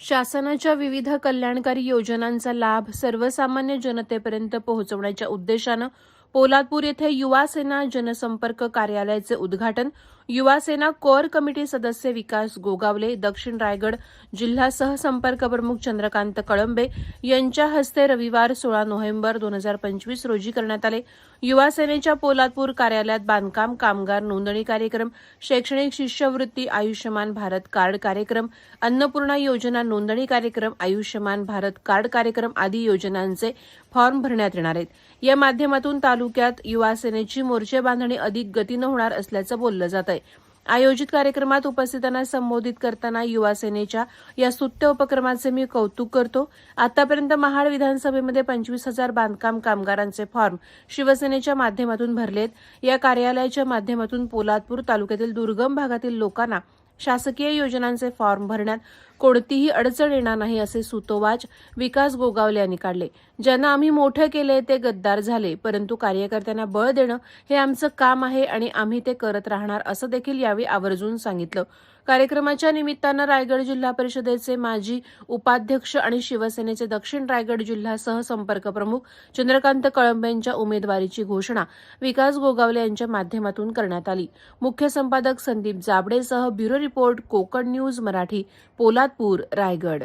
शासनाच्या विविध कल्याणकारी योजनांचा लाभ सर्वसामान्य जनतेपर्यंत पोहोचवण्याच्या उद्देशानं पोलादपूर येथे युवा सेना जनसंपर्क कार्यालयाचे उद्घाटन. युवा सेना कोअर कमिटी सदस्य विकास गोगावले दक्षिण रायगड जिल्हा सहसंपर्क प्रमुख चंद्रकांत कळंबे यांच्या हस्ते रविवार सोळा नोव्हेंबर दोन हजार पंचवीस रोजी करण्यात आले. युवा सेनेच्या पोलादपूर कार्यालयात बांधकाम कामगार नोंदणी कार्यक्रम शैक्षणिक शिष्यवृत्ती आयुष्यमान भारत कार्ड कार्यक्रम अन्नपूर्णा योजना नोंदणी कार्यक्रम आयुष्यमान भारत कार्ड कार्यक्रम आदी योजनांचे फॉर्म भरण्यात येणार आहेत. या माध्यमातून तालुक्यात युवा सेनेची मोर्चे बांधणी अधिक गतीनं होणार असल्याचं बोललं जात आहे आयोजित कार्यक्रमात उपस्थितांना संबोधित करताना युवा सेनेच्या या स्तुत्य उपक्रमाचे मी कौतुक करतो. आतापर्यंत महाड विधानसभेमध्ये पंचवीस हजार बांधकाम कामगारांचे फॉर्म शिवसेनेच्या माध्यमातून भरलेत. या कार्यालयाच्या माध्यमातून पोलादपूर तालुक्यातील दुर्गम भागातील लोकांना शासकीय योजनांचे फॉर्म भरण्यात कोणतीही अडचण येणार नाही असे सुतोवाच विकास गोगावले यांनी काढले. ज्यांना आम्ही मोठं केले ते गद्दार झाले परंतु कार्यकर्त्यांना बळ देणं हे आमचं काम आहे आणि आम्ही ते करत राहणार असं देखील यावेळी आवर्जून सांगितलं. कार्यक्रमाच्या निमित्तानं रायगड जिल्हा परिषदेचे माजी उपाध्यक्ष आणि शिवसेनेचे दक्षिण रायगड जिल्हा सहसंपर्क प्रमुख चंद्रकांत कळंबे यांच्या उमेदवारीची घोषणा विकास गोगावले यांच्या माध्यमातून करण्यात आली. मुख्य संपादक Sandeep जाबडेसह bureau report Konkan news Marathi Poladpur Raigad.